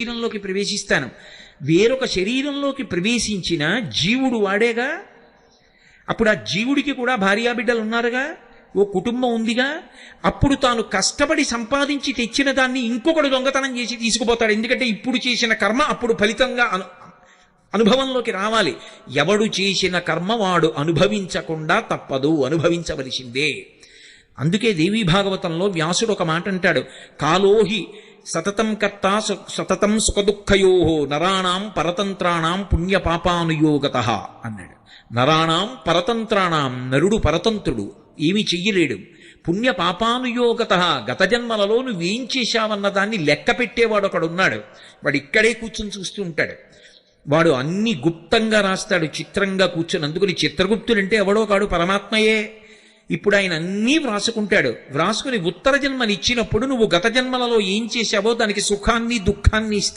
శరీరంలోకి ప్రవేశిస్తాను. వేరొక శరీరంలోకి ప్రవేశించిన జీవుడు వాడేగా? అప్పుడు ఆ జీవుడికి కూడా భార్యాబిడ్డలు ఉన్నారుగా ఓ కుటుంబం ఉందిగా? అప్పుడు తాను కష్టపడి సంపాదించి తెచ్చిన దాన్ని ఇంకొకడు దొంగతనం చేసి తీసుకుపోతాడు. ఎందుకంటే ఇప్పుడు చేసిన కర్మ అప్పుడు ఫలితంగా అను అనుభవంలోకి రావాలి. ఎవడు చేసిన కర్మ వాడు అనుభవించకుండా తప్పదు అనుభవించవలసిందే. అందుకే దేవీ భాగవతంలో వ్యాసుడు ఒక మాట అంటాడు కాలోహి సతతం కర్త సతతం సుఖదుఖయో నరాణం పరతంత్రాణం పుణ్యపాపానుయోగత అన్నాడు. నరాణం పరతంత్రాణం నరుడు పరతంత్రుడు ఏమి చెయ్యలేడు. పుణ్య పాపానుయోగత గత జన్మలలో నువ్వేం చేశావన్న దాన్ని లెక్క పెట్టేవాడు ఒకడున్నాడు వాడు ఇక్కడే కూర్చొని చూస్తూ ఉంటాడు. వాడు అన్ని గుప్తంగా రాస్తాడు చిత్రంగా కూర్చొని. అందుకని చిత్రగుప్తుడంటే ఎవడో కాడు పరమాత్మయే. ఇప్పుడు ఆయన అన్నీ వ్రాసుకుంటాడు. వ్రాసుకుని ఉత్తర జన్మని ఇచ్చినప్పుడు నువ్వు గత జన్మలలో ఏం చేశావో దానికి సుఖాన్ని దుఃఖాన్ని ఇస్తాడు